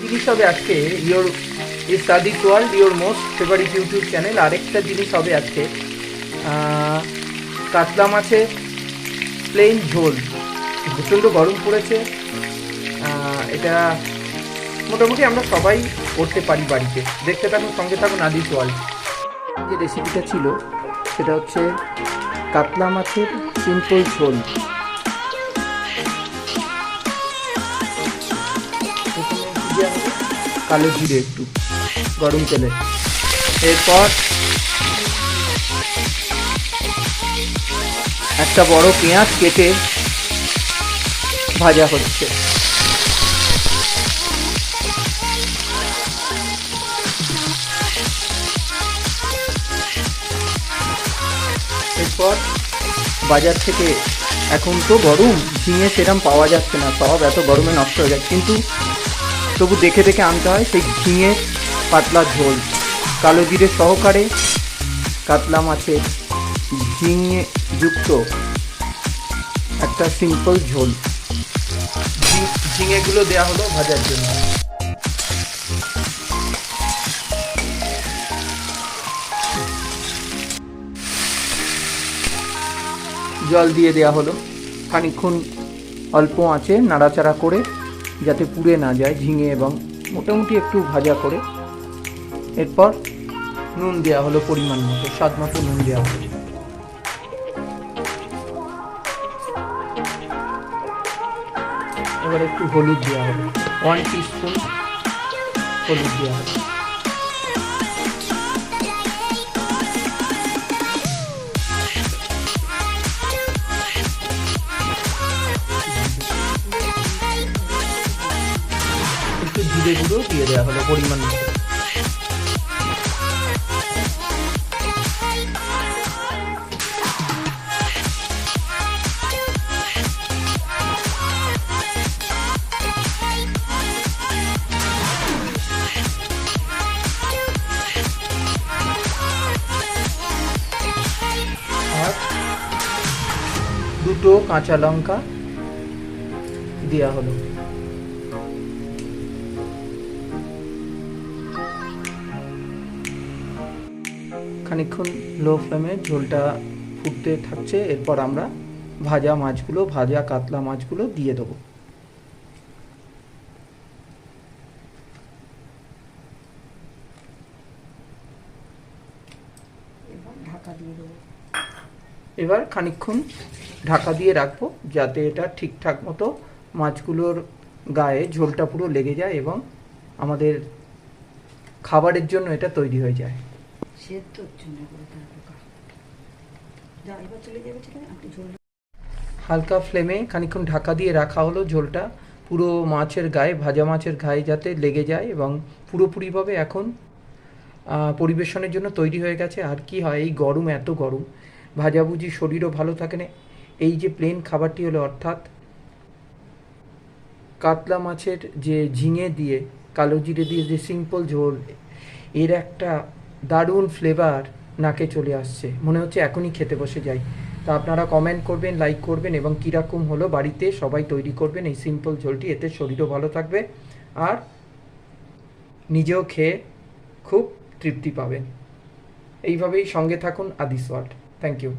জিনিস হবে আজকে your is সাদিস world your most favourite YouTube channel আরেকটা জিনিস হবে আজকে কাতলা মাছের প্লেন ঝোল, প্রচণ্ড গরম পড়েছে এটা মোটামুটি আমরা সবাই করতে পারি বাড়িতে। দেখতে থাকুন, সঙ্গে থাকুন আদিস ওয়ার্ল্ড যে রেসিপিটা ছিল, সেটা হচ্ছে কাতলা মাছের সিম্পল ঝোল। কালো জিরে একটু, গরম তেলে। এরপর একটা বড় পেঁয়াজ কেটে ভাজা হচ্ছে। এরপর বাজার থেকে এখন তো গরম, ঝিঙে সেরম পাওয়া যাচ্ছে না, সব এত গরমে নষ্ট হয়ে যাচ্ছে কিন্তু তবু দেখে দেখে আনতে হয় সেই ঝিঙে পাতলা ঝোল। কালো জিরে সহকারে কাতলা মাছের ঝিঙে যুক্ত একটা সিম্পল ঝোল। ঝিঙেগুলো দেওয়া হলো ভাজার জন্য। জল দিয়ে দেওয়া হলো। খানিক্ষণ অল্প আঁচে নাড়াচাড়া করে যাতে পুড়ে না যায়, ঝিঙে এবং মোটামুটি একটু ভাজা করে। এরপর নুন দেওয়া হলো পরিমাণ মতো, স্বাদ মতো নুন দেওয়া হলো। এবার একটু হলুদ দেওয়া হবে। ওয়ান স্পুন হলুদ দেওয়া হলো জিরে গুঁড়ো দিয়ে দেওয়া হলো পরিমাণ মতো। দুটো কাঁচা লঙ্কা দেওয়া হলো। খানিকক্ষণ লো ফ্লেমে ঝোলটা ফুটতে থাকছে, এরপর আমরা ভাজা মাছগুলো, ভাজা কাতলা মাছগুলো দিয়ে দেবো। এবার খানিকক্ষণ ঢাকা দিয়ে রাখব, যাতে এটা ঠিকঠাক মতো মাছগুলোর গায়ে ঝোলটা পুরো লেগে যায় এবং আমাদের খাবারের জন্য এটা তৈরি হয়ে যায়। সেদ্ধ হচ্ছে না করে যা এবার চলে যাবে আপনি হালকা ফ্লেমে খানিকক্ষণ ঢাকা দিয়ে রাখা হলো ঝোলটা। পুরো মাছের গায়ে, ভাজা মাছের গায়ে যাতে লেগে যায় এবং পুরোপুরিভাবে এখন পরিবেশনের জন্য তৈরি হয়ে গেছে। আর কি হয়, এই গরম, এত গরম। ভাজাভুজি শরীরও ভালো থাকে না। এই যে প্লেন খাবারটি হলো, অর্থাৎ কাতলা মাছের যে ঝিঙে দিয়ে, কালো জিরে দিয়ে যে সিম্পল ঝোল, এর একটা দারুণ ফ্লেভার নাকে চলে আসছে। মনে হচ্ছে এখনই খেতে বসে যাই। তা আপনারা কমেন্ট করবেন লাইক করবেন এবং কীরকম হলো বাড়িতে সবাই তৈরি করবেন এই সিম্পল ঝোলটি, এতে শরীরও ভালো থাকবে আর নিজেও খেয়ে খুব তৃপ্তি পাবেন। এইভাবেই সঙ্গে থাকুন আদিস ওয়ার্ল্ড। Thank you